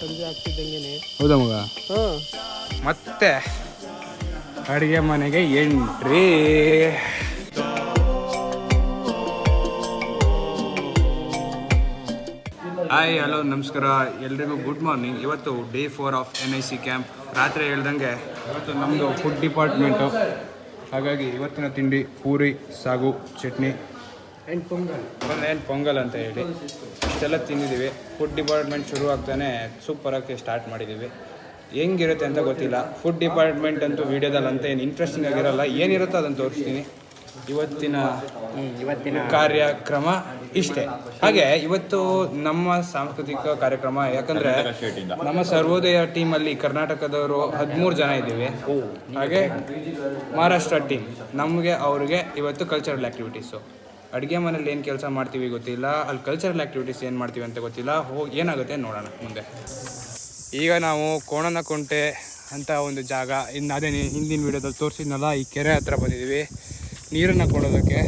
ಸಂಜೆ ಆಗ್ತಿದ್ದಂಗೆನೆ. ಹೌದಾ ಮಗ? ಹಾಂ. ಮತ್ತೆ ಅಡುಗೆ ಮನೆಗೆ ಎಂಟ್ರಿ. ಹಾಯ್ ಹಲೋ ನಮಸ್ಕಾರ. ಎಲ್ರಿಗೂ ಗುಡ್ ಮಾರ್ನಿಂಗ್ ಇವತ್ತು day four of N I C camp ರಾತ್ರಿ ಹೇಳ್ದಂಗೆ ಇವತ್ತು ನಮ್ಮದು ಫುಡ್ ಡಿಪಾರ್ಟ್ಮೆಂಟು ಹಾಗಾಗಿ ಇವತ್ತಿನ ತಿಂಡಿ ಪೂರಿ ಸಾಗು ಚಟ್ನಿ. ಆ್ಯಂಡ್ ಪೊಂಗಲ್ ಏನು ಪೊಂಗಲ್ ಅಂತ ಹೇಳಿ. ಇಷ್ಟೆಲ್ಲ ತಿಂದಿದ್ದೀವಿ. ಫುಡ್ ಡಿಪಾರ್ಟ್ಮೆಂಟ್ ಶುರು ಆಗ್ತಾನೆ ಸೂಪರಾಗಿ ಸ್ಟಾರ್ಟ್ ಮಾಡಿದ್ದೀವಿ. ಹೆಂಗಿರುತ್ತೆ ಅಂತ ಗೊತ್ತಿಲ್ಲ. ಫುಡ್ ಡಿಪಾರ್ಟ್ಮೆಂಟ್ ಅಂತೂ ವೀಡಿಯೋದಲ್ಲಿ ಅಂತ ಏನು ಇಂಟ್ರೆಸ್ಟಿಂಗ್ ಆಗಿರಲ್ಲ. ಏನಿರುತ್ತೋ ಅದನ್ನು ತೋರಿಸ್ತೀನಿ. ಇವತ್ತಿನ ಇವತ್ತಿನ ಕಾರ್ಯಕ್ರಮ ಇಷ್ಟೇ. ಹಾಗೆ ಇವತ್ತು ನಮ್ಮ ಸಾಂಸ್ಕೃತಿಕ ಕಾರ್ಯಕ್ರಮ, ಯಾಕಂದ್ರೆ ನಮ್ಮ ಸರ್ವೋದಯ ಟೀಮ್ ಅಲ್ಲಿ ಕರ್ನಾಟಕದವರು ಹದಿಮೂರು ಜನ ಇದ್ದೀವಿ. ಹಾಗೆ ಮಹಾರಾಷ್ಟ್ರ ಟೀಮ್ ನಮಗೆ ಅವ್ರಿಗೆ ಇವತ್ತು ಕಲ್ಚರಲ್ ಆ್ಯಕ್ಟಿವಿಟೀಸು ಅಡುಗೆ ಮನೇಲಿ ಏನು ಕೆಲಸ ಮಾಡ್ತೀವಿ ಗೊತ್ತಿಲ್ಲ, ಅಲ್ಲಿ ಕಲ್ಚರಲ್ ಆ್ಯಕ್ಟಿವಿಟೀಸ್ ಏನು ಮಾಡ್ತೀವಿ ಅಂತ ಗೊತ್ತಿಲ್ಲ, ಹೋಗಿ ಏನಾಗುತ್ತೆ ನೋಡೋಣ ಮುಂದೆ. ಈಗ ನಾವು ಕೋಣನಕುಂಟೆ ಅಂತ ಒಂದು ಜಾಗ ಇನ್ನು ಅದೇ ಹಿಂದಿನ ವೀಡಿಯೋದಲ್ಲಿ ತೋರಿಸಿದ್ನಲ್ಲ, ಈ ಕೆರೆ ಹತ್ರ ಬಂದಿದ್ದೀವಿ. ನೀರನ್ನು ಕೊಡೋದಕ್ಕೆ.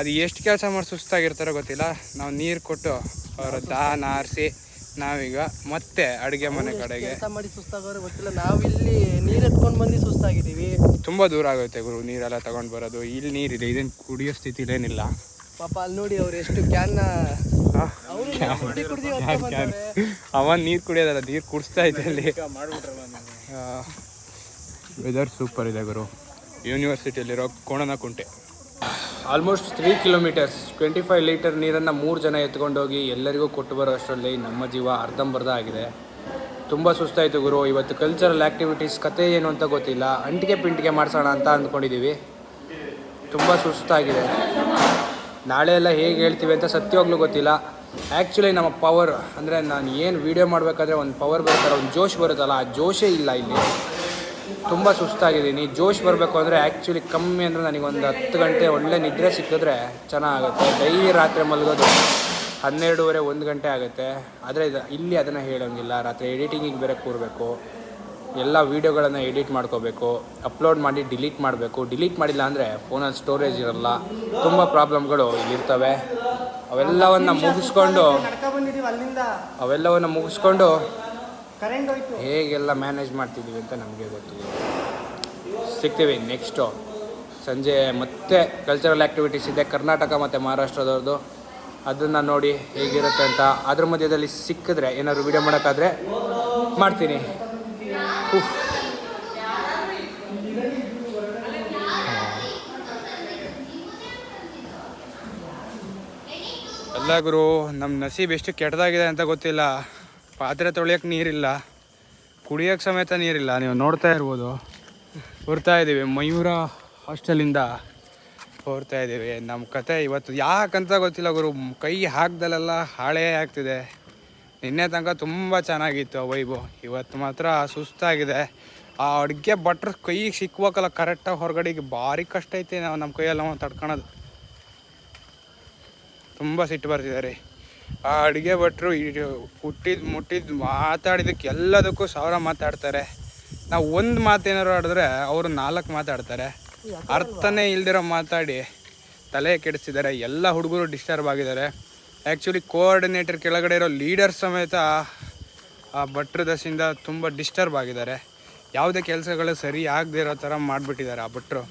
ಅದು ಎಷ್ಟು ಕೆಲಸ ಮಾಡಿ ಸುಸ್ತಾಗಿರ್ತಾರೋ ಗೊತ್ತಿಲ್ಲ. ನಾವು ನೀರು ಕೊಟ್ಟು ಅವರ ದಾನ ಆರಿಸಿ ನಾವೀಗ ಮತ್ತೆ ಅಡುಗೆ ಮನೆ ಕಡೆಗೆ. ಕೆಲಸ ಮಾಡಿ ಸುಸ್ತಾಗೋರೆ ಗೊತ್ತಿಲ್ಲ. ನಾವಿಲ್ಲಿ ನೀರು ಎತ್ಕೊಂಡು ಬಂದು ಸುಸ್ತಾಗಿದ್ದೀವಿ. ತುಂಬಾ ದೂರ ಆಗುತ್ತೆ ಗುರು ನೀರೆಲ್ಲ ತಗೊಂಡ್ ಬರೋದು. ಇಲ್ಲಿ ನೀರಿದೆ ಇದೇನು ಕುಡಿಯೋ ಸ್ಥಿತಿಲೇನಿಲ್ಲ ಪಾಪ ಅಲ್ಲಿ ನೋಡಿ ಅವ್ರು ಎಷ್ಟು ಕ್ಯಾನ್ನ ಅವರು ಕುಡಿ ಕುಡ್ದು ಅವನ್ ನೀರು ಕುಡಿಯೋದಲ್ಲ ನೀರು ಕುಡಿಸ್ತಾ ಇದೆ ಅಲ್ಲಿ. ವೆದರ್ ಸೂಪರ್ ಇದೆ ಗುರು. ಯೂನಿವರ್ಸಿಟಿಯಲ್ಲಿರೋ Konanakunte. Almost three kilometres twenty five litre ನೀರನ್ನು ಮೂರು ಜನ ಎತ್ಕೊಂಡೋಗಿ ಎಲ್ಲರಿಗೂ ಕೊಟ್ಟು ಬರೋ ಅಷ್ಟರಲ್ಲಿ ನಮ್ಮ ಜೀವ ಅರ್ಧಂಬರ್ಧ ಆಗಿದೆ. ತುಂಬ ಸುಸ್ತಾಯಿತು ಗುರು. ಇವತ್ತು ಕಲ್ಚರಲ್ ಆ್ಯಕ್ಟಿವಿಟೀಸ್ ಕತೆ ಏನು ಅಂತ ಗೊತ್ತಿಲ್ಲ. ಅಂಟಿಗೆ ಪಿಂಟಿಗೆ ಮಾಡಿಸೋಣ ಅಂತ ಅಂದ್ಕೊಂಡಿದ್ದೀವಿ ತುಂಬ ಸುಸ್ತಾಗಿದೆ. ನಾಳೆ ಎಲ್ಲ ಹೇಗೆ ಹೇಳ್ತೀವಿ ಅಂತ ಸತ್ಯವಾಗ್ಲೂ ಗೊತ್ತಿಲ್ಲ. ಆ್ಯಕ್ಚುಲಿ ನಮ್ಮ ಪವರ್ ಅಂದರೆ ನಾನು ಏನು ವೀಡಿಯೋ ಮಾಡಬೇಕಾದ್ರೆ ಒಂದು ಪವರ್ ಬರುತ್ತಲ್ಲ ಒಂದು ಜೋಶ್ ಬರುತ್ತಲ್ಲ, ಆ ಜೋಶೇ ಇಲ್ಲ ಇಲ್ಲಿ. ತುಂಬ ಸುಸ್ತಾಗಿದ್ದೀನಿ. ಜೋಶ್ ಬರಬೇಕು ಅಂದರೆ ಆ್ಯಕ್ಚುಲಿ ಕಮ್ಮಿ ಅಂದರೆ ನನಗೊಂದು ಒಂದು ಹತ್ತು ಗಂಟೆ ಒಳ್ಳೆ ನಿದ್ರೆ ಸಿಕ್ಕಿದ್ರೆ ಚೆನ್ನಾಗುತ್ತೆ. ಡೈಲಿ ರಾತ್ರಿ ಮಲಗೋದು ಹನ್ನೆರಡೂವರೆ ಒಂದು ಗಂಟೆ ಆಗುತ್ತೆ. ಆದರೆ ಇದು ಇಲ್ಲಿ ಅದನ್ನು ಹೇಳೋಂಗಿಲ್ಲ. ರಾತ್ರಿ ಎಡಿಟಿಂಗಿಗೆ ಬೇರೆ ಕೂರಬೇಕು. ಎಲ್ಲ ವೀಡಿಯೋಗಳನ್ನು ಎಡಿಟ್ ಮಾಡ್ಕೋಬೇಕು. ಅಪ್ಲೋಡ್ ಮಾಡಿ ಡಿಲೀಟ್ ಮಾಡಬೇಕು. ಡಿಲೀಟ್ ಮಾಡಿಲ್ಲ ಅಂದರೆ ಫೋನಲ್ಲಿ ಸ್ಟೋರೇಜ್ ಇರಲ್ಲ. ತುಂಬ ಪ್ರಾಬ್ಲಮ್ಗಳು ಇಲ್ಲಿರ್ತವೆ. ಅವೆಲ್ಲವನ್ನು ಮುಗಿಸ್ಕೊಂಡು ಅವೆಲ್ಲವನ್ನು ಮುಗಿಸ್ಕೊಂಡು ಕರೆಂಟ್ ಹೋಯ್ತು ಹೇಗೆಲ್ಲ ಮ್ಯಾನೇಜ್ ಮಾಡ್ತಿದ್ದೀವಿ ಅಂತ ನಮಗೆ ಗೊತ್ತಿದೆ ಸಿಗ್ತೀವಿ ನೆಕ್ಸ್ಟು ಸಂಜೆ ಮತ್ತೆ ಕಲ್ಚರಲ್ ಆ್ಯಕ್ಟಿವಿಟೀಸ್ ಇದೆ ಕರ್ನಾಟಕ ಮತ್ತು ಮಹಾರಾಷ್ಟ್ರದವ್ರದ್ದು. ಅದನ್ನು ನೋಡಿ ಹೇಗಿರುತ್ತೆ ಅಂತ. ಅದ್ರ ಮಧ್ಯದಲ್ಲಿ ಸಿಕ್ಕಿದ್ರೆ ಏನಾದ್ರು ವಿಡಿಯೋ ಮಾಡೋಕ್ಕಾದ್ರೆ ಮಾಡ್ತೀನಿ. ಉಫ್. ಅಲ್ಲ ಗುರು ನಮ್ಮ ನಸೀಬ್ ಎಷ್ಟು ಕೆಟ್ಟದಾಗಿದೆ ಅಂತ ಗೊತ್ತಿಲ್ಲ. ಪಾತ್ರೆ ತೊಳೆಯೋಕೆ ನೀರಿಲ್ಲ ಕುಡಿಯೋಕ್ಕೆ ಸಮೇತ ನೀರಿಲ್ಲ, ನೀವು ನೋಡ್ತಾ ಇರ್ಬೋದು. ಹೊರ್ತಾ ಇದ್ದೀವಿ, ಮಯೂರ ಹಾಸ್ಟೆಲಿಂದ ಹೊರ್ತಾ ಇದ್ದೀವಿ. ನಮ್ಮ ಕತೆ ಇವತ್ತು ಯಾಕಂತ ಗೊತ್ತಿಲ್ಲ ಗುರು, ಕೈ ಹಾಕ್ದಲ್ಲೆಲ್ಲ ಹಾಳೇ ಆಗ್ತಿದೆ. ನಿನ್ನೆ ತನಕ ತುಂಬ ಚೆನ್ನಾಗಿತ್ತು ಆ ವೈಬು ಇವತ್ತು ಮಾತ್ರ ಸುಸ್ತಾಗಿದೆ. ಆ ಅಡುಗೆ ಭಟ್ರು ಕೈಗೆ ಸಿಕ್ಬೇಕಲ್ಲ ಕರೆಕ್ಟಾಗಿ ಹೊರಗಡೆಗೆ ಭಾರಿ ಕಷ್ಟ ಐತೆ. ನಾವು ನಮ್ಮ ಕೈಯೆಲ್ಲ ತಡ್ಕೊಳೋದು. ತುಂಬ ಸಿಟ್ಟು ಬರ್ತಿದ್ದಾರೆ ಆ ಅಡುಗೆ ಭಟ್ರು ಹುಟ್ಟಿದ ಮುಟ್ಟಿದ ಮಾತಾಡಿದಕ್ಕೆ ಎಲ್ಲದಕ್ಕೂ ಸಾವಿರ ಮಾತಾಡ್ತಾರೆ. ನಾವು ಒಂದು ಮಾತೇನಾರು ಆಡಿದ್ರೆ ಅವರು ನಾಲ್ಕು ಮಾತಾಡ್ತಾರೆ. ಅರ್ಥನೇ ಇಲ್ದಿರೋ ಮಾತಾಡಿ ತಲೆ ಕೆಡಿಸಿದ್ದಾರೆ ಎಲ್ಲ ಹುಡುಗರು ಡಿಸ್ಟರ್ಬ್ ಆಗಿದ್ದಾರೆ. ಆ್ಯಕ್ಚುಲಿ ಕೋಆರ್ಡಿನೇಟರ್ ಕೆಳಗಡೆ ಇರೋ ಲೀಡರ್ ಸಮೇತ ಆ ಭಟ್ರ ದಸಿಂದ ತುಂಬ ಡಿಸ್ಟರ್ಬ್ ಆಗಿದ್ದಾರೆ. ಯಾವುದೇ ಕೆಲಸಗಳು ಸರಿ ಆಗದೆ ಇರೋ ಥರ ಮಾಡಿಬಿಟ್ಟಿದ್ದಾರೆ ಆ ಭಟ್ರು.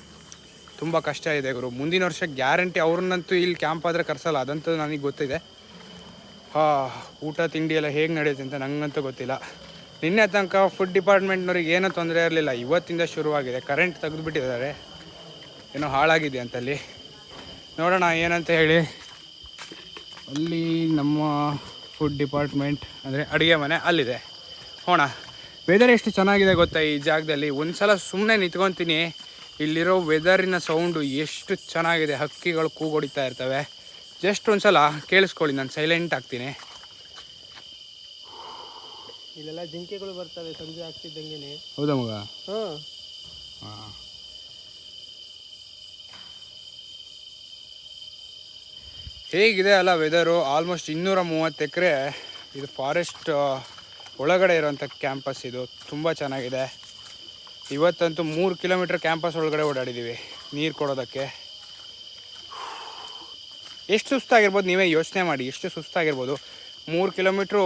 ತುಂಬ ಕಷ್ಟ ಇದೆ ಗುರು. ಮುಂದಿನ ವರ್ಷ ಗ್ಯಾರಂಟಿ ಅವ್ರನ್ನಂತೂ ಇಲ್ಲಿ ಕ್ಯಾಂಪ್ ಆದರೆ ಕರೆಸಲ್ಲ. ಅದಂತೂ ನನಗೆ ಗೊತ್ತಿದೆ. ಊಟ, ತಿಂಡಿ ಎಲ್ಲ ಹೇಗೆ ನಡೆಯುತ್ತೆ ಅಂತ ನನಗಂತೂ ಗೊತ್ತಿಲ್ಲ. ನಿನ್ನೆ ತನಕ ಫುಡ್ ಡಿಪಾರ್ಟ್ಮೆಂಟ್ನವ್ರಿಗೆ ಏನೂ ತೊಂದರೆ ಇರಲಿಲ್ಲ. ಇವತ್ತಿಂದ ಶುರುವಾಗಿದೆ. ಕರೆಂಟ್ ತೆಗೆದುಬಿಟ್ಟಿದ್ದಾರೆ. ಏನೋ ಹಾಳಾಗಿದೆ ಅಂತಲ್ಲಿ. ನೋಡೋಣ ಏನಂತ ಹೇಳಿ. ಅಲ್ಲಿ ನಮ್ಮ ಫುಡ್ ಡಿಪಾರ್ಟ್ಮೆಂಟ್ ಅಂದರೆ ಅಡುಗೆ ಮನೆ ಅಲ್ಲಿದೆ. ಹೋಣ. ವೆದರ್ ಎಷ್ಟು ಚೆನ್ನಾಗಿದೆ ಗೊತ್ತಾ ಈ ಜಾಗದಲ್ಲಿ? ಒಂದು ಸಲ ಸುಮ್ಮನೆ ನಿಂತ್ಕೊತೀನಿ. ಇಲ್ಲಿರೋ ವೆದರಿನ ಸೌಂಡು ಎಷ್ಟು ಚೆನ್ನಾಗಿದೆ. ಹಕ್ಕಿಗಳು ಕೂಗೊಡಿತಾ ಇರ್ತವೆ. ಜಸ್ಟ್ ಒಂದು ಸಲ ಕೇಳಿಸ್ಕೊಳ್ಳಿ ನಾನು ಸೈಲೆಂಟ್ ಆಗ್ತೀನಿ. ಇಲ್ಲೆಲ್ಲ ಜಿಂಕೆಗಳು ಬರ್ತವೆ ಸಂಜೆ ಆಗ್ತಿದ್ದಂಗೆ ಹೌದಾ ಮಗ? ಹಾಂ. ಹಾಂ. ಹೇಗಿದೆ ಅಲ್ಲ ವೆದರು ಆಲ್ಮೋಸ್ಟ್ ಇನ್ನೂರ ಮೂವತ್ತು ಎಕರೆ. ಇದು ಫಾರೆಸ್ಟ್ ಒಳಗಡೆ ಇರೋಂಥ ಕ್ಯಾಂಪಸ್ ಇದು. ತುಂಬ ಚೆನ್ನಾಗಿದೆ. ಇವತ್ತಂತೂ ಮೂರು ಕಿಲೋಮೀಟ್ರ್ ಕ್ಯಾಂಪಸ್ ಒಳಗಡೆ ಓಡಾಡಿದ್ದೀವಿ ನೀರು ಕೊಡೋದಕ್ಕೆ. ಎಷ್ಟು ಸುಸ್ತಾಗಿರ್ಬೋದು, ನೀವೇ ಯೋಚನೆ ಮಾಡಿ, ಎಷ್ಟು ಸುಸ್ತಾಗಿರ್ಬೋದು. ಮೂರು ಕಿಲೋಮೀಟ್ರು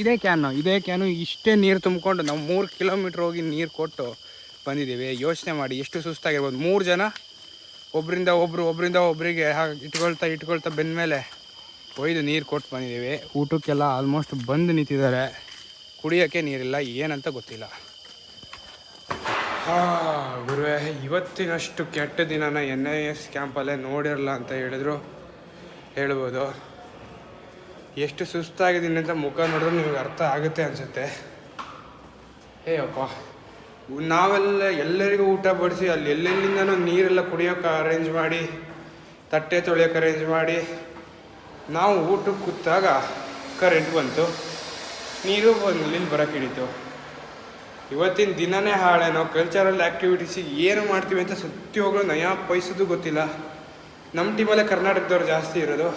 ಇದೇ ಕ್ಯಾನು ಇದೇ ಕ್ಯಾನು ಇಷ್ಟೇ ನೀರು ತುಂಬಿಕೊಂಡು ನಾವು ಮೂರು ಕಿಲೋಮೀಟ್ರ್ ಹೋಗಿ ನೀರು ಕೊಟ್ಟು ಬಂದಿದ್ದೀವಿ. ಯೋಚನೆ ಮಾಡಿ, ಎಷ್ಟು ಸುಸ್ತಾಗಿರ್ಬೋದು. ಮೂರು ಜನ ಒಬ್ಬರಿಂದ ಒಬ್ಬರು ಒಬ್ಬರಿಂದ ಒಬ್ಬರಿಗೆ ಹಾಗೆ ಇಟ್ಕೊಳ್ತಾ ಇಟ್ಕೊಳ್ತಾ ಬಂದಮೇಲೆ ಒಯ್ದು ನೀರು ಕೊಟ್ಟು ಬಂದಿದ್ದೀವಿ. ಊಟಕ್ಕೆಲ್ಲ ಆಲ್ಮೋಸ್ಟ್ ಬಂದು ನಿಂತಿದ್ದಾರೆ. ಕುಡಿಯೋಕ್ಕೆ ನೀರಿಲ್ಲ, ಏನಂತ ಗೊತ್ತಿಲ್ಲ. ಗುರುವೆ, ಇವತ್ತಿನಷ್ಟು ಕೆಟ್ಟ ದಿನನ ಎನ್ ಐ ಎಸ್ ಕ್ಯಾಂಪಲ್ಲೇ ನೋಡಿರಲ್ಲ ಅಂತ ಹೇಳಿದ್ರು. ಹೇಳ್ಬೋದು. ಎಷ್ಟು ಸುಸ್ತಾಗಿದ್ದೀನಿ ಅಂತ ಮುಖ ನೋಡಿದ್ರೆ ನಿಮಗೆ ಅರ್ಥ ಆಗುತ್ತೆ ಅನಿಸುತ್ತೆ. ಏ ಅಪ್ಪ ನಾವೆಲ್ಲ ಎಲ್ಲರಿಗೂ ಊಟ ಬಡಿಸಿ ಅಲ್ಲಿ ಎಲ್ಲೆಲ್ಲಿಂದನೂ ನೀರೆಲ್ಲ ಕುಡಿಯೋಕೆ ಅರೇಂಜ್ ಮಾಡಿ, ತಟ್ಟೆ ತೊಳೆಯೋಕೆ ಅರೇಂಜ್ ಮಾಡಿ, ನಾವು ಊಟಕ್ಕೆ ಕೂತಾಗ ಕರೆಂಟ್ ಬಂತು. ನೀರು ಬಂದು ಬರೋಕೆ ಹಿಡಿತು. ಇವತ್ತಿನ ದಿನನೇ ಹಾಳೇನೋ ಕಲ್ಚರಲ್ ಆ್ಯಕ್ಟಿವಿಟೀಸಿಗೆ ಏನು ಮಾಡ್ತೀವಿ ಅಂತ ಸತ್ಯವಾಗ್ಲೂ ನಯಾ ಪೈಸದು ಗೊತ್ತಿಲ್ಲ. ನಮ್ಮ ಟೀಮಲ್ಲೇ ಕರ್ನಾಟಕದವ್ರು ಜಾಸ್ತಿ ಇರೋದು.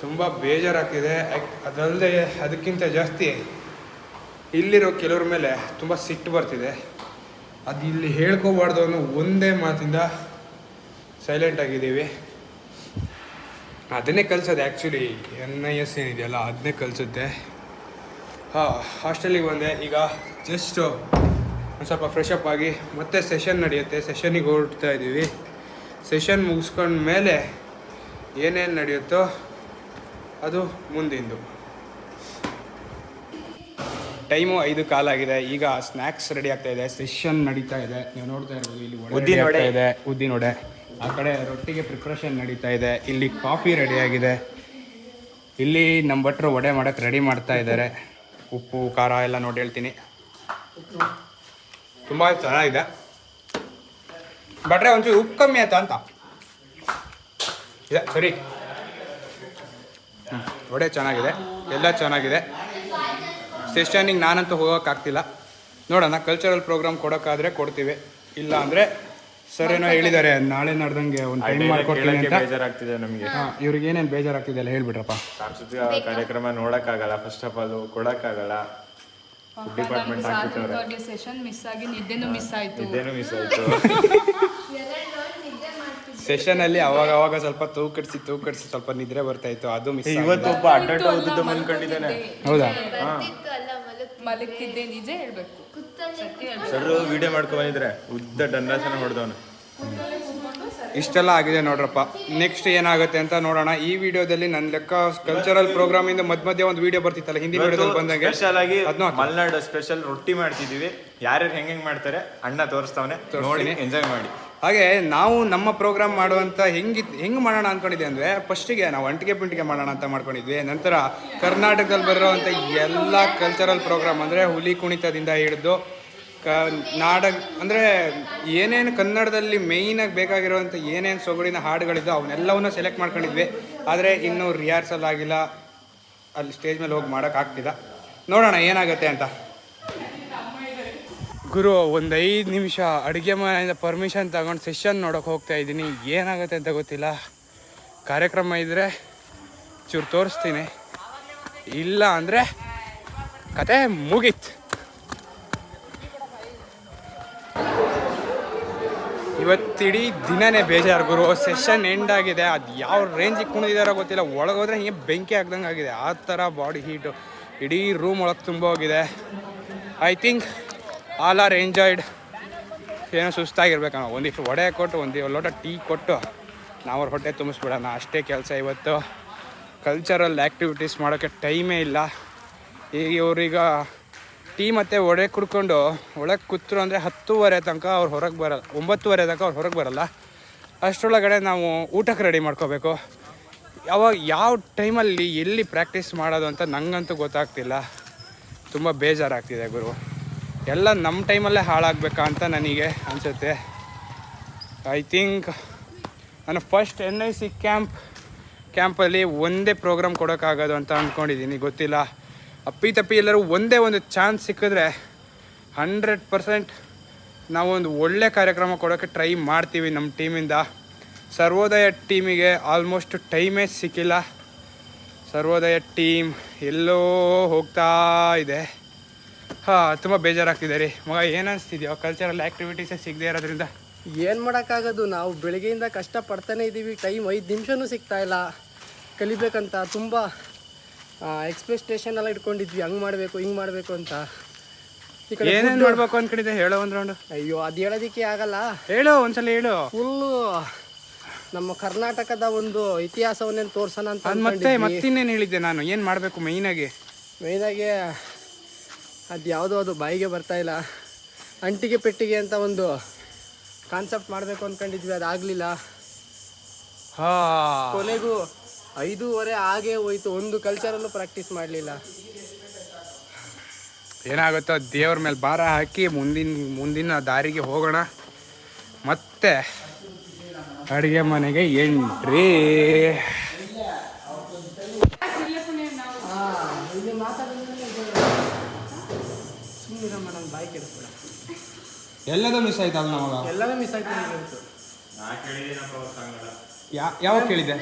ತುಂಬ ಬೇಜಾರಾಗ್ತಿದೆ. ಅದಲ್ಲದೆ ಅದಕ್ಕಿಂತ ಜಾಸ್ತಿ ಇಲ್ಲಿರೋ ಕೆಲವ್ರ ಮೇಲೆ ತುಂಬ ಸಿಟ್ಟು ಬರ್ತಿದೆ. ಅದು ಇಲ್ಲಿ ಹೇಳ್ಕೋಬಾರ್ದು ಅನ್ನೋ ಒಂದೇ ಮಾತಿಂದ ಸೈಲೆಂಟ್ ಆಗಿದ್ದೀವಿ. ಅದನ್ನೇ ಕಲ್ಸೋದು ಆ್ಯಕ್ಚುಲಿ ಎನ್ ಐ ಎಸ್ ಏನಿದೆಯಲ್ಲ ಅದನ್ನೇ ಕಲಿಸುತ್ತೆ. ಹಾಂ ಹಾಸ್ಟೆಲಿಗೆ ಬಂದೆ. ಈಗ ಜಸ್ಟು ಒಂದು ಸ್ವಲ್ಪ ಫ್ರೆಶ್ ಅಪ್ ಆಗಿ ಮತ್ತೆ ಸೆಷನ್ ನಡೆಯುತ್ತೆ. ಸೆಷನಿಗೆ ಹೊರಡ್ತಾ ಇದ್ದೀವಿ. ಸೆಷನ್ ಮುಗಿಸ್ಕೊಂಡ ಮೇಲೆ ಏನೇನು ನಡೆಯುತ್ತೋ ಅದು ಮುಂದಿಂದು. ಟೈಮು ಐದು ಕಾಲಾಗಿದೆ. ಈಗ ಸ್ನ್ಯಾಕ್ಸ್ ರೆಡಿ ಆಗ್ತಾ ಇದೆ. ಸೆಷನ್ ನಡೀತಾ ಇದೆ. ನೀವು ನೋಡ್ತಾ ಇರ್ಬೋದು ಇಲ್ಲಿ ಉದ್ದಿನ ವಡೆ. ಇದೆ. ಉದ್ದಿನ ಒಡೆ ಆ ಕಡೆ ರೊಟ್ಟಿಗೆ ಪ್ರಿಪ್ರೇಷನ್ ನಡೀತಾ ಇದೆ. ಇಲ್ಲಿ ಕಾಫಿ ರೆಡಿ ಆಗಿದೆ. ಇಲ್ಲಿ ನಮ್ಮ ಭಟ್ರು ವಡೆ ಮಾಡಕ್ಕೆ ರೆಡಿ ಮಾಡ್ತಾ ಇದ್ದಾರೆ ಉಪ್ಪು ಖಾರ ಎಲ್ಲ ನೋಡಿ ಹೇಳ್ತೀನಿ. ತುಂಬ ಚೆನ್ನಾಗಿದೆ. ಭಟ್ರೆ ಒಂಚೂರು ಉಪ್ಪು ಕಮ್ಮಿ ಆಯ್ತಾ ಅಂತ? ಇದೆ ಸರಿ. ಹ್ಞೂ ವಡೆ ಚೆನ್ನಾಗಿದೆ ಎಲ್ಲ ಚೆನ್ನಾಗಿದೆ. ಸೆಷನಿಗೆ ನಾನಂತೂ ಹೋಗೋಕ್ಕಾಗ್ತಿಲ್ಲ. ನೋಡೋಣ ಕಲ್ಚರಲ್ ಪ್ರೋಗ್ರಾಮ್ ಕೊಡೋಕ್ಕಾದ್ರೆ ಕೊಡ್ತೀವಿ. ಇಲ್ಲ ಅಂದರೆ ಸರ್ ಏನೋ ಹೇಳಿದ್ದಾರೆ ನಾಳೆ ನಡೆದಂಗೆ ಒಂದು ಟೈಮ್ ಮಾಡ್ಕೊಡ್ತೀನಿ ಅಂತ. ಬೇಜಾರಾಗ್ತಿದೆ ನಮಗೆ. ಹಾಂ ಇವ್ರಿಗೆ ಏನೇನು ಬೇಜಾರಾಗ್ತಿದೆ ಅಲ್ಲ ಹೇಳ್ಬಿಟ್ರಪ್ಪ. ಸಾಂಸ್ಕೃತಿಕ ಕಾರ್ಯಕ್ರಮ ನೋಡೋಕ್ಕಾಗಲ್ಲ ಫಸ್ಟ್ ಆಫ್ ಆಲ್ ಕೊಡಕ್ಕಾಗಲ್ಲ. ಡಿಪಾರ್ಟ್ಮೆಂಟ್ ಹಾಕ್ಬಿಟ್ಟವ್ರೆ. ಸೆಷನ್ ಮಿಸ್ ಆಗಿ ನಿದ್ದೆನೂ ಮಿಸ್ ಆಯ್ತು. ಇದೇನು ಮಿಸ್ ಆಯ್ತು. ಸೆಷನಲ್ಲಿ ಅವಾಗ ಅವಾಗ ಸ್ವಲ್ಪ ತೂಕ ಕಟ್ಸಿ ತೂಕ ಕಟ್ಸಿ ಸ್ವಲ್ಪ ನಿದ್ರೆ ಬರ್ತಾ ಇತ್ತು ಅದು ಮಿಸ್ ಇವತ್ತು ಒಬ್ಬ ಅಡ್ಡಾಟ ಹೋಗಿದ್ದು ಮನ್ಕೊಂಡಿದ್ದಾನೆ ಹೌದಾ? ಮಲಗ್ತಿದ್ದೆ ನಿಜ ಹೇಳ್ಬೇಕು. ಸರ್ ವಿಡಿಯೋ ಮಾಡ್ಕೊ ಬಂದಿದ್ರೆ ಉದ್ದ ಡನ್ನಾಸನ ಹೊಡೆದವನು. ಇಷ್ಟೆಲ್ಲ ಆಗಿದೆ ನೋಡ್ರಪ್ಪ. ನೆಕ್ಸ್ಟ್ ಏನಾಗುತ್ತೆ ಅಂತ ನೋಡೋಣ. ಈ ವಿಡಿಯೋದಲ್ಲಿ ನನ್ನ ಲೆಕ್ಕ ಕಲ್ಚರಲ್ ಪ್ರೋಗ್ರಾಮ್ ಇಂದ ಮಧ್ಯ ಮಧ್ಯೆ ಒಂದು ವಿಡಿಯೋ ಬರ್ತಿತ್ತಲ್ಲ ಹಿಂದಿ ವಿಡಿಯೋದಲ್ಲಿ ಬಂದಂಗೆ. ಸ್ಪೆಷಲ್ ಆಗಿ ಮಲ್ನಾಡು ಸ್ಪೆಷಲ್ ರೊಟ್ಟಿ ಮಾಡ್ತಿದೀವಿ ಯಾರ್ಯಾರು ಹೆಂಗ್ ಹೆಂಗ್ ಮಾಡ್ತಾರೆ ಅಣ್ಣ ತೋರಿಸ್ತಾವನೆ. ನೋಡಿ ಎಂಜಾಯ್ ಮಾಡಿ. ಹಾಗೆ ನಾವು ನಮ್ಮ ಪ್ರೋಗ್ರಾಮ್ ಮಾಡುವಂಥ ಹೆಂಗಿ ಹೆಂಗೆ ಮಾಡೋಣ ಅಂದ್ಕೊಂಡಿದ್ದೆ ಅಂದರೆ ಫಸ್ಟಿಗೆ ನಾವು ಅಂಟಿಗೆ ಪಿಂಟಿಗೆ ಮಾಡೋಣ ಅಂತ ಮಾಡ್ಕೊಂಡಿದ್ವಿ. ನಂತರ ಕರ್ನಾಟಕದಲ್ಲಿ ಬರೋವಂಥ ಎಲ್ಲ ಕಲ್ಚರಲ್ ಪ್ರೋಗ್ರಾಮ್ ಅಂದರೆ ಹುಲಿ ಕುಣಿತದಿಂದ ಹಿಡಿದು ಕ ನಾಡ ಅಂದರೆ ಏನೇನು ಕನ್ನಡದಲ್ಲಿ ಮೇಯ್ನಾಗಿ ಬೇಕಾಗಿರುವಂಥ ಏನೇನು ಸೊಗಡಿನ ಹಾಡುಗಳಿದ್ದೋ ಅವನ್ನೆಲ್ಲವನ್ನ ಸೆಲೆಕ್ಟ್ ಮಾಡ್ಕೊಂಡಿದ್ವಿ. ಆದರೆ ಇನ್ನೂ ರಿಹರ್ಸಲ್ ಆಗಿಲ್ಲ. ಅಲ್ಲಿ ಸ್ಟೇಜ್ ಮೇಲೆ ಹೋಗಿ ಮಾಡೋಕ್ಕಾಗ್ತಿಲ್ಲ ನೋಡೋಣ ಏನಾಗುತ್ತೆ ಅಂತ. ಗುರು, ಒಂದು ಐದು ನಿಮಿಷ ಅಡುಗೆ ಮನೆಯಿಂದ ಪರ್ಮಿಷನ್ ತಗೊಂಡು ಸೆಷನ್ ನೋಡೋಕೆ ಹೋಗ್ತಾ ಇದ್ದೀನಿ. ಏನಾಗುತ್ತೆ ಅಂತ ಗೊತ್ತಿಲ್ಲ. ಕಾರ್ಯಕ್ರಮ ಇದ್ದರೆ ಚೂರು ತೋರಿಸ್ತೀನಿ. ಇಲ್ಲ ಅಂದರೆ ಕತೆ ಮುಗೀತು. ಇವತ್ತಿಡೀ ದಿನನೇ ಬೇಜಾರು ಗುರು. ಸೆಷನ್ ಎಂಡ್ ಆಗಿದೆ. ಅದು ಯಾವ ರೇಂಜಿಗೆ ಕುಣಿದಿದಾರೋ ಗೊತ್ತಿಲ್ಲ. ಒಳಗೋದ್ರೆ ಹಿಂಗೆ ಬೆಂಕಿ ಆಗ್ದಂಗೆ ಆಗಿದೆ. ಆ ಥರ ಬಾಡಿ ಹೀಟು ಇಡೀ ರೂಮ್ ಒಳಗೆ ತುಂಬ ಹೋಗಿದೆ I think all are enjoyed ಏನೋ ಸುಸ್ತಾಗಿರ್ಬೇಕಣ್ಣ. ಒಂದಿಷ್ಟು ವಡೆ ಕೊಟ್ಟು, ಒಂದು ಲೋಟ ಟೀ ಕೊಟ್ಟು, ನಾವು ಅವ್ರ ಹೊಟ್ಟೆ ತುಂಬಿಸ್ಬಿಡೋಣ. ಅಷ್ಟೇ ಕೆಲಸ ಇವತ್ತು. ಕಲ್ಚರಲ್ ಆ್ಯಕ್ಟಿವಿಟೀಸ್ ಮಾಡೋಕ್ಕೆ ಟೈಮೇ ಇಲ್ಲ. ಈಗ ಇವ್ರೀಗ ಟೀ ಮತ್ತು ಒಡೆ ಕುಡ್ಕೊಂಡು ಒಳಗೆ ಕೂತ್ರು ಅಂದರೆ ಹತ್ತುವರೆ ತನಕ ಅವ್ರು ಹೊರಗೆ ಬರಲ್ಲ, ಒಂಬತ್ತುವರೆ ತನಕ ಅವ್ರು ಹೊರಗೆ ಬರಲ್ಲ. ಅಷ್ಟರೊಳಗಡೆ ನಾವು ಊಟಕ್ಕೆ ರೆಡಿ ಮಾಡ್ಕೋಬೇಕು. ಯಾವಾಗ, ಯಾವ ಟೈಮಲ್ಲಿ ಎಲ್ಲಿ ಪ್ರಾಕ್ಟೀಸ್ ಮಾಡೋದು ಅಂತ ನನಗಂತೂ ಗೊತ್ತಾಗ್ತಿಲ್ಲ. ತುಂಬ ಬೇಜಾರಾಗ್ತಿದೆ ಗುರು. ಎಲ್ಲ ನಮ್ಮ ಟೈಮಲ್ಲೇ ಹಾಳಾಗಬೇಕಾ ಅಂತ ನನಗೆ ಅನಿಸುತ್ತೆ. ಐ ಥಿಂಕ್ ನಾನು first N I C camp ಕ್ಯಾಂಪಲ್ಲಿ ಒಂದೇ ಪ್ರೋಗ್ರಾಮ್ ಕೊಡೋಕ್ಕಾಗೋದು ಅಂತ ಅಂದ್ಕೊಂಡಿದ್ದೀನಿ ಗೊತ್ತಿಲ್ಲ. ಅಪ್ಪಿ ತಪ್ಪಿ ಎಲ್ಲರೂ ಒಂದೇ ಒಂದು ಚಾನ್ಸ್ ಸಿಕ್ಕಿದ್ರೆ ಹಂಡ್ರೆಡ್ ಪರ್ಸೆಂಟ್ ನಾವೊಂದು ಒಳ್ಳೆ ಕಾರ್ಯಕ್ರಮ ಕೊಡೋಕ್ಕೆ ಟ್ರೈ ಮಾಡ್ತೀವಿ ನಮ್ಮ ಟೀಮಿಂದ ಸರ್ವೋದಯ ಟೀಮಿಗೆ ಆಲ್ಮೋಸ್ಟ್ ಟೈಮೇ ಸಿಕ್ಕಿಲ್ಲ. ಸರ್ವೋದಯ ಟೀಮ್ ಎಲ್ಲೋ ಹೋಗ್ತಾ ಇದೆ. ಹಾಂ, ತುಂಬ ಬೇಜಾರಾಗ್ತಿದೆ ರೀ. ಮಗ, ಏನು ಅನಿಸ್ತಿದ್ಯೋ? ಕಲ್ಚರಲ್ ಆ್ಯಕ್ಟಿವಿಟೀಸೇ ಸಿಗದೆ ಇರೋದ್ರಿಂದ? ಏನು ಮಾಡೋಕ್ಕಾಗೋದು? ನಾವು ಬೆಳಗ್ಗೆಯಿಂದ ಕಷ್ಟಪಡ್ತಾನೆ ಇದ್ದೀವಿ ಟೈಮ್ ಐದು ನಿಮಿಷನೂ ಸಿಗ್ತಾಯಿಲ್ಲ ಕಲಿಬೇಕಂತ ತುಂಬ ಎಕ್ಸ್ಪೆಕ್ಟೇಷನ್ ಎಲ್ಲ ಇಟ್ಕೊಂಡಿದ್ವಿ. ಹಂಗೆ ಮಾಡಬೇಕು ಹಿಂಗೆ ಮಾಡಬೇಕು ಅಂತ. ಈ ಕಡೆ ಏನೇನು ಮಾಡ್ಬೇಕು ಅನ್ಕೊಂಡಿದ್ದೆ ಹೇಳೋ ಒಂದು ರೌಂಡು ಅಯ್ಯೋ ಅದು ಹೇಳೋದಿಕ್ಕೆ ಆಗಲ್ಲ. ಹೇಳು ಒಂದ್ಸಲ ಹೇಳು. ಫುಲ್ಲು ನಮ್ಮ ಕರ್ನಾಟಕದ ಒಂದು ಇತಿಹಾಸವನ್ನೇನು ತೋರ್ಸೋಣ ಅಂತ ಅದು ಮತ್ತೆ ಮತ್ತಿನ್ನೇನು ಹೇಳಿದ್ದೆ ನಾನು? ಏನು ಮಾಡಬೇಕು ಮೈನಾಗಿ ಮೇಯ್ನಾಗಿ ಅದು ಯಾವುದೋ ಅದು ಬಾಯಿಗೆ ಬರ್ತಾ ಇಲ್ಲ. ಅಂಟಿಗೆ ಪೆಟ್ಟಿಗೆ ಅಂತ ಒಂದು ಕಾನ್ಸೆಪ್ಟ್ ಮಾಡಬೇಕು ಅಂದ್ಕೊಂಡಿದ್ವಿ ಅದಾಗಲಿಲ್ಲ ಹಾ. ಕೊನೆಗೂ ಐದೂವರೆ ಹಾಗೆ ಹೋಯ್ತು. ಒಂದು ಕಲ್ಚರಲ್ಲೂ ಪ್ರಾಕ್ಟೀಸ್ ಮಾಡಲಿಲ್ಲ. ಏನಾಗುತ್ತೋ ದೇವ್ರ ಮೇಲೆ ಭಾರ ಹಾಕಿ ಮುಂದಿನ ಮುಂದಿನ ದಾರಿಗೆ ಹೋಗೋಣ. ಮತ್ತೆ ಅಡುಗೆ ಮನೆಗೆ ಎಂಟ್ರಿ. ಎಲ್ಲದೂ ಮಿಸ್ ಆಯ್ತಲ್ಲ ನಮಗ? ಎಲ್ಲದೂ ಮಿಸ್ ಆಯ್ತು ಯಾವಾಗ ಕೇಳಿದ್ದೆ?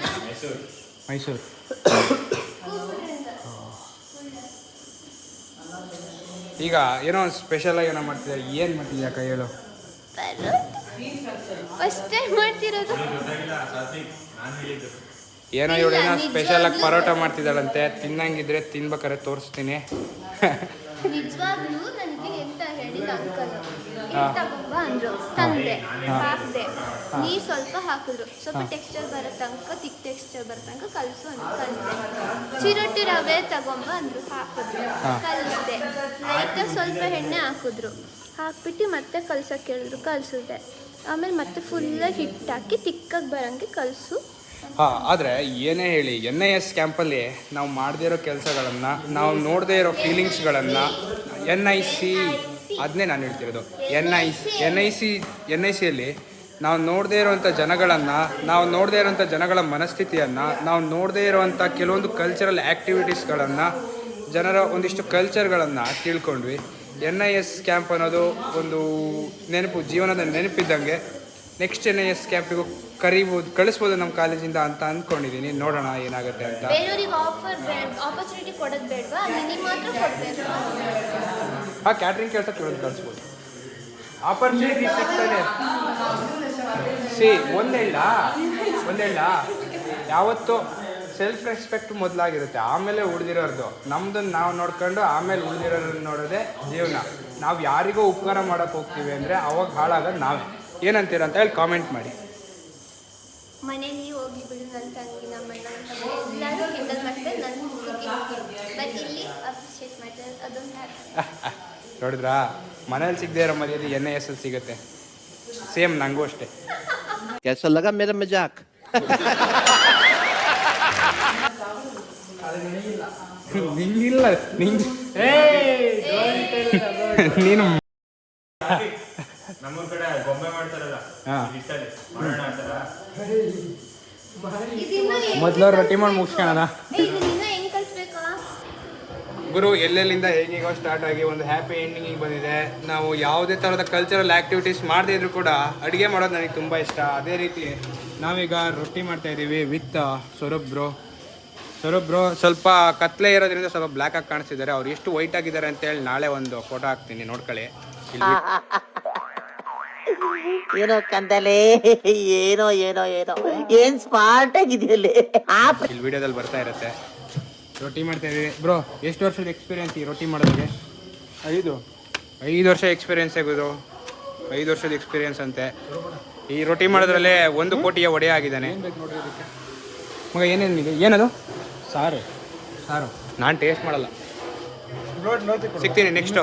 ಮೈಸೂರು. ಈಗ ಏನೋ ಸ್ಪೆಷಲ್ ಆಗಿ ಏನೋ ಮಾಡ್ತಿದ್ದಾರೆ ಏನು ಮಾಡ್ತಿದ್ಯಾ ಕೈ ಹೇಳು. ಫಸ್ಟ್ ಟೈಮ್ ಮಾಡ್ತಿರೋದು? ಏನೋ ಸ್ಪೆಷಲ್ ಆಗಿ ಪರೋಟ ಮಾಡ್ತಿದ್ದಾಳಂತೆ. ತಿನ್ನಂಗಿದ್ರೆ ತಿನ್ಬೇಕಾರೆ ತೋರಿಸ್ತೀನಿ. ನಿಜವಾಗ್ಲೂ ನನಗೆ ಹೇಳಿಲ್ಲ ಅಂಕಲ್. ತಗೊಂಬ ಅಂದ್ರು ತಂದೆ ಹಾಕ್ದೆ ನೀ ಸ್ವಲ್ಪ ಹಾಕಿದ್ರು. ಸ್ವಲ್ಪ ಟೆಕ್ಸ್ಚರ್ ಬರೋ ತನಕ ತಿಕ್ ಟೆಕ್ಸ್ಚರ್ ಬರೋ ತನಕ ಕಲಸು ಅಂತ ಕಲಿಸಿದೆ ಚಿರೋಟಿ ರವೆ ತಗೊಂಬ ಅಂದ್ರು ಹಾಕಿದ್ರು. ಕಲಿಸಿದೆ. ಲೈಟಾಗಿ ಸ್ವಲ್ಪ ಎಣ್ಣೆ ಹಾಕಿದ್ರು. ಹಾಕ್ಬಿಟ್ಟು ಮತ್ತೆ ಕಲ್ಸಕ್ಕೆ ಹೇಳಿದ್ರು ಕಲಿಸಿದೆ. ಆಮೇಲೆ ಮತ್ತೆ ಫುಲ್ಲಾಗಿ ಹಿಟ್ಟು ಹಾಕಿ ತಿಕ್ಕಾಗಿ ಬರೋಂಗೆ ಕಲಸು. ಹಾ ಆದರೆ ಏನೇ ಹೇಳಿ ಎನ್ ಐ ಎಸ್ ಕ್ಯಾಂಪಲ್ಲಿ ನಾವು ಮಾಡದೇ ಇರೋ ಕೆಲಸಗಳನ್ನು ನಾವು ನೋಡದೇ ಇರೋ ಫೀಲಿಂಗ್ಸ್ಗಳನ್ನು ಎನ್ ಐ ಸಿ ಅದನ್ನೇ ನಾನು ಹೇಳ್ತಿರೋದು. N I N I C, N I ಸಿಯಲ್ಲಿ ನಾವು ನೋಡದೇ ಇರೋವಂಥ ಜನಗಳನ್ನು, ನಾವು ನೋಡದೇ ಇರೋವಂಥ ಜನಗಳ ಮನಸ್ಥಿತಿಯನ್ನು, ನಾವು ನೋಡದೇ ಇರೋವಂಥ ಕೆಲವೊಂದು ಕಲ್ಚರಲ್ ಆ್ಯಕ್ಟಿವಿಟೀಸ್ಗಳನ್ನು ಜನರ ಒಂದಿಷ್ಟು ಕಲ್ಚರ್ಗಳನ್ನು ತಿಳ್ಕೊಂಡ್ವಿ. ಎನ್ ಐ ಎಸ್ ಕ್ಯಾಂಪ್ ಅನ್ನೋದು ಒಂದು ನೆನಪು, ಜೀವನದ ನೆನಪಿದ್ದಂಗೆ ನೆಕ್ಸ್ಟ್ ಎನ್ ಐ ಎಸ್ ಕ್ಯಾಂಪಿಗೂ ಕರಿಬೋದು ಕಳಿಸ್ಬೋದು ನಮ್ಮ ಕಾಲೇಜಿಂದ ಅಂತ ಅಂದ್ಕೊಂಡಿದ್ದೀನಿ. ನೋಡೋಣ ಏನಾಗುತ್ತೆ ಅಂತ. ಹಾಂ ಕ್ಯಾಟ್ರಿಂಗ್ ಕೆಲಸ ಕೇಳೋದು ಕಳಿಸ್ಬೋದು. ಆಪರ್ಚುನಿಟಿ ಸಿಗ್ತಾನೆ ಸಿ ಒಂದೇಳ ಒಂದೇಳ ಯಾವತ್ತೂ ಸೆಲ್ಫ್ ರೆಸ್ಪೆಕ್ಟ್ ಮೊದಲಾಗಿರುತ್ತೆ. ಆಮೇಲೆ ಉಳಿದಿರೋರ್ದು. ನಮ್ದನ್ನು ನಾವು ನೋಡ್ಕೊಂಡು ಆಮೇಲೆ ಉಳಿದಿರೋದನ್ನ ನೋಡೋದೇ ಜೀವನ. ನಾವು ಯಾರಿಗೋ ಉಪಕಾರ ಮಾಡೋಕೆ ಹೋಗ್ತೀವಿ ಅಂದರೆ ಅವಾಗ ಹಾಳಾಗೋದು ನಾವೇ. ಏನಂತೀರ ಅಂತ ಹೇಳಿ ಕಾಮೆಂಟ್ ಮಾಡಿ. ನೋಡಿದ್ರ ನೋಡಿದ್ರಾ? ಮನೇಲಿ ಸಿಗದೆ ಇರೋ ಮನೆಯಲ್ಲಿ ಎನ್ ಐ ಎಸ್ ಎಲ್ ಸಿಗುತ್ತೆ. ಸೇಮ್ ನಂಗೂ ಅಷ್ಟೇ. ಕೆಲಸ ಲಗ ಮೇರ ಮಜಾಕ್ ನಿಂಗಿಲ್ಲ ನಿಂಗ್ ನೀನು ಮೊದಲು ರೊಟ್ಟಿ ಮಾಡಿ ಮುಗಿಸ್ಕೊಳ್ಳೋಣ ಗುರು, ಎಲ್ಲೆಲ್ಲಿಂದ ಹೇಗಿಗೋ ಸ್ಟಾರ್ಟ್ ಆಗಿ ಒಂದು ಹ್ಯಾಪಿ ಎಂಡಿಂಗಿಗೆ ಬಂದಿದೆ. ನಾವು ಯಾವುದೇ ಥರದ ಕಲ್ಚರಲ್ ಆ್ಯಕ್ಟಿವಿಟೀಸ್ ಮಾಡದೇ ಇದ್ರು ಕೂಡ ಅಡುಗೆ ಮಾಡೋದು ನನಗೆ ತುಂಬ ಇಷ್ಟ. ಅದೇ ರೀತಿ ನಾವೀಗ ರೊಟ್ಟಿ ಮಾಡ್ತಾ ಇದ್ದೀವಿ with Swaroop bro Swaroop bro ಸ್ವಲ್ಪ ಕತ್ಲೆ ಇರೋದ್ರಿಂದ ಸ್ವಲ್ಪ ಬ್ಲ್ಯಾಕ್ ಆಗಿ ಕಾಣಿಸ್ತಿದ್ದಾರೆ. ಅವ್ರು ಎಷ್ಟು ವೈಟ್ ಆಗಿದ್ದಾರೆ ಅಂತೇಳಿ ನಾಳೆ ಒಂದು ಫೋಟೋ ಹಾಕ್ತೀನಿ, ನೋಡ್ಕೊಳ್ಳಿ. ಏನೋ ಕಂದಲೇ ಏನೋ ಏನೋ ಏನೋ. ಏನ್ ಸ್ಮಾರ್ಟ್ ಆಗಿದೆಯಲ್ಲಿ. ಆ ಇಲ್ಲಿ ವಿಡಿಯೋದಲ್ಲಿ ಬರ್ತಾ ಇರುತ್ತೆ. ರೊಟ್ಟಿ ಮಾಡ್ತಾ ಇದೀವಿ. ಬ್ರೋ ಎಷ್ಟು ವರ್ಷದ ಎಕ್ಸ್ಪೀರಿಯನ್ಸ್ ಈ ರೊಟ್ಟಿ ಮಾಡೋದಕ್ಕೆ? ಐದು. ಐದು ವರ್ಷ ಎಕ್ಸ್ಪೀರಿಯನ್ಸ್ ಆಗೋದು ಐದು ವರ್ಷದ ಎಕ್ಸ್ಪೀರಿಯನ್ಸ್ ಅಂತೆ. ಈ ರೊಟ್ಟಿ ಮಾಡೋದ್ರಲ್ಲೇ ಒಂದು ಕೋಟಿಯ ಒಡೆಯ ಆಗಿದ್ದಾನೆ. ಮಗ ಏನೇನಿದೆ ಏನದು? ಸಾರು. ಸಾರು. ನಾನು ಟೇಸ್ಟ್ ಮಾಡಲ್ಲ. ಸಿಗ್ತೀನಿ ನೆಕ್ಸ್ಟು